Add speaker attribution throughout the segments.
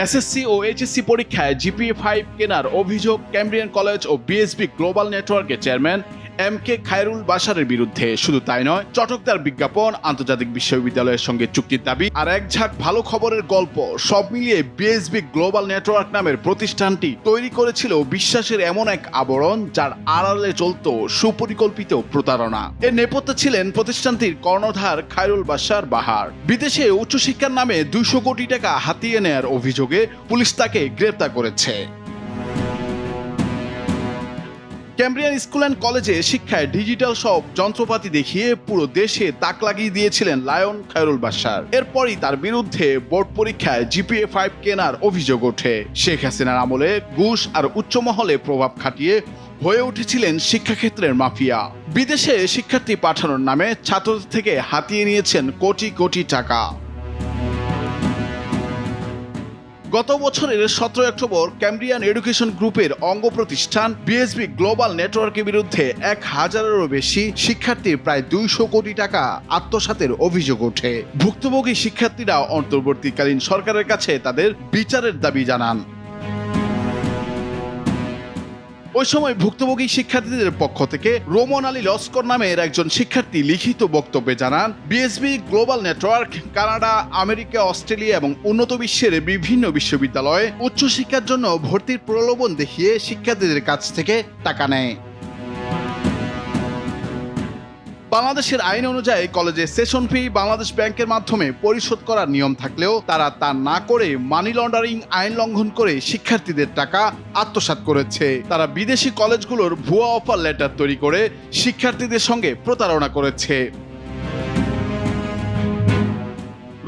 Speaker 1: SSC ও HSC পরীক্ষায় GPA five কেনার অভিযোগ ক্যামব্রিয়ান কলেজ ও বিএসবি গ্লোবাল নেটওয়ার্কের চেয়ারম্যান এম কে খায়রুল বাশারের বিরুদ্ধে। শুধু তাই নয়, চটকদার বিজ্ঞাপন, আন্তর্জাতিক বিশ্ববিদ্যালয়ের সঙ্গে চুক্তির দাবি আর এক ঝাঁক ভালো খবরের গল্প, সব মিলিয়ে বিএসবি গ্লোবাল নেটওয়ার্ক নামের প্রতিষ্ঠানটি তৈরি করেছিল বিশ্বাসের এমন এক আবরণ যার আড়ালে চলত সুপরিকল্পিত প্রতারণা। এর নেপথ্যে ছিলেন প্রতিষ্ঠানটির কর্ণধার খায়রুল বাশার বাহার। বিদেশে উচ্চশিক্ষার নামে দুইশো কোটি টাকা হাতিয়ে নেয়ার অভিযোগে পুলিশ তাকে গ্রেপ্তার করেছে। ক্যামব্রিয়ান স্কুল অ্যান্ড কলেজে শিক্ষায় ডিজিটাল সব যন্ত্রপাতি দেখিয়ে পুরো দেশে তাক লাগিয়ে দিয়েছিলেন লায়ন খায়রুল বাশার। এরপরই তার বিরুদ্ধে বোর্ড পরীক্ষায় জিপিএ ফাইভ কেনার অভিযোগ ওঠে। শেখ হাসিনার আমলে ঘুষ আর উচ্চমহলে প্রভাব খাটিয়ে হয়ে উঠেছিলেন শিক্ষাক্ষেত্রের মাফিয়া। বিদেশে শিক্ষার্থী পাঠানোর নামে ছাত্রদের থেকে হাতিয়ে নিয়েছেন কোটি কোটি টাকা। গত বছরের সতেরো অক্টোবর ক্যামব্রিয়ান এডুকেশন গ্রুপের অঙ্গ প্রতিষ্ঠান বিএসবি গ্লোবাল নেটওয়ার্কের বিরুদ্ধে এক হাজারেরও বেশি শিক্ষার্থীর প্রায় দুইশো কোটি টাকা আত্মসাতের অভিযোগ ওঠে। ভুক্তভোগী শিক্ষার্থীরা অন্তর্বর্তীকালীন সরকারের কাছে তাদের বিচারের দাবি জানান। ওই সময় ভুক্তভোগী শিক্ষার্থীদের পক্ষ থেকে রোমন আলী লস্কর নামের একজন শিক্ষার্থী লিখিত বক্তব্যে জানান, BSB, global network, Canada, America, Australia এবং উন্নত বিশ্বের বিভিন্ন বিশ্ববিদ্যালয়ে উচ্চশিক্ষার জন্য ভর্তির প্রলোভন দেখিয়ে শিক্ষার্থীদের কাছ থেকে টাকা নেয়। বাংলাদেশের আইন অনুযায়ী কলেজে সেশন ফি বাংলাদেশ ব্যাংকের মাধ্যমে পরিশোধ করার নিয়ম থাকলেও তারা তা না করে মানি লন্ডারিং আইন লঙ্ঘন করে শিক্ষার্থীদের টাকা আত্মসাৎ করেছে। তারা বিদেশি কলেজগুলোর ভুয়া অফার লেটার তৈরি করে শিক্ষার্থীদের সঙ্গে প্রতারণা করেছে।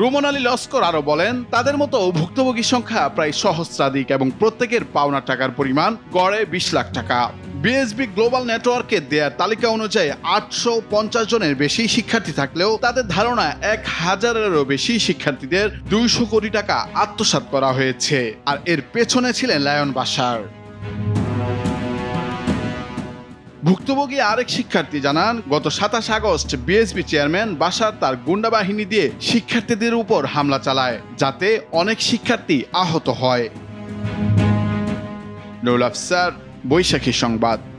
Speaker 1: রুমন আলী লস্কর আরও বলেন, তাদের মতো ভুক্তভোগীর সংখ্যা প্রায় সহস্রাধিক এবং প্রত্যেকের পাওনা টাকার পরিমাণ গড়ে বিশ লাখ টাকা। বিএসবি গ্লোবাল নেটওয়ার্কে দেয়ার তালিকা অনুযায়ী আটশো পঞ্চাশ জনের বেশি শিক্ষার্থী থাকলেও তাদের ধারণা এক হাজারেরও বেশি শিক্ষার্থীদের দুইশো কোটি টাকা আত্মসাৎ করা হয়েছে। আর এর পেছনে ছিলেন লায়ন বাসার। ভুক্তভোগী আরেক শিক্ষার্থী জানান, গত সাতাশ আগস্ট বিএসবি চেয়ারম্যান বাসার তার গুন্ডা বাহিনী দিয়ে শিক্ষার্থীদের উপর হামলা চালায়, যাতে অনেক শিক্ষার্থী আহত হয়। নুরুল আফসার বৈশাখী সংবাদ।